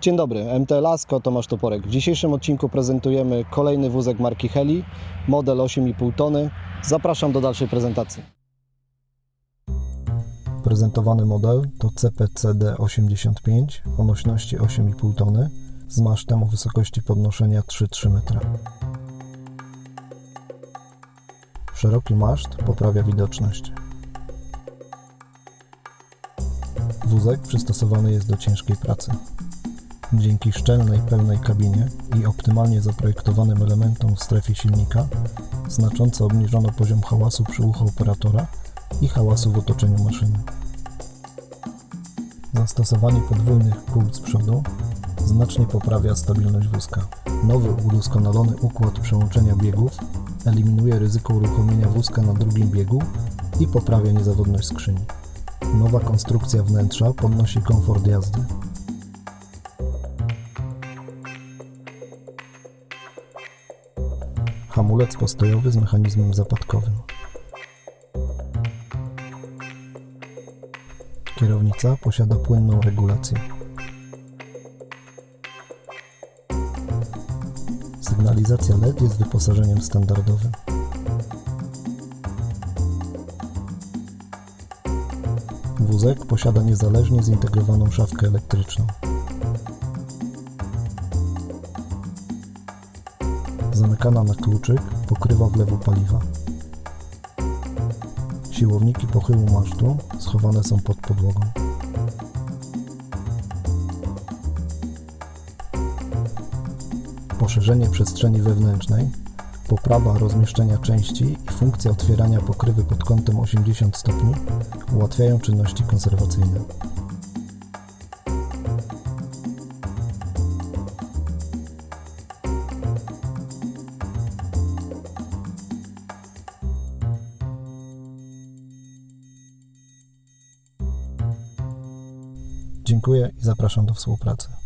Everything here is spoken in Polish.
Dzień dobry, MT Lasko, Tomasz Toporek. W dzisiejszym odcinku prezentujemy kolejny wózek marki Heli, model 8,5 tony. Zapraszam do dalszej prezentacji. Prezentowany model to CPCD85 o nośności 8,5 tony z masztem o wysokości podnoszenia 3,3 metra. Szeroki maszt poprawia widoczność. Wózek przystosowany jest do ciężkiej pracy. Dzięki szczelnej, pełnej kabinie i optymalnie zaprojektowanym elementom w strefie silnika znacząco obniżono poziom hałasu przy uchu operatora i hałasu w otoczeniu maszyny. Zastosowanie podwójnych kół z przodu znacznie poprawia stabilność wózka. Nowy udoskonalony układ przełączenia biegów eliminuje ryzyko uruchomienia wózka na drugim biegu i poprawia niezawodność skrzyni. Nowa konstrukcja wnętrza podnosi komfort jazdy. Hamulec postojowy z mechanizmem zapadkowym. Kierownica posiada płynną regulację. Sygnalizacja LED jest wyposażeniem standardowym. Wózek posiada niezależnie zintegrowaną szafkę elektryczną. Zamykana na kluczyk pokrywa wlewu paliwa. Siłowniki pochyłu masztu schowane są pod podłogą. Poszerzenie przestrzeni wewnętrznej, poprawa rozmieszczenia części i funkcja otwierania pokrywy pod kątem 80 stopni ułatwiają czynności konserwacyjne. Dziękuję i zapraszam do współpracy.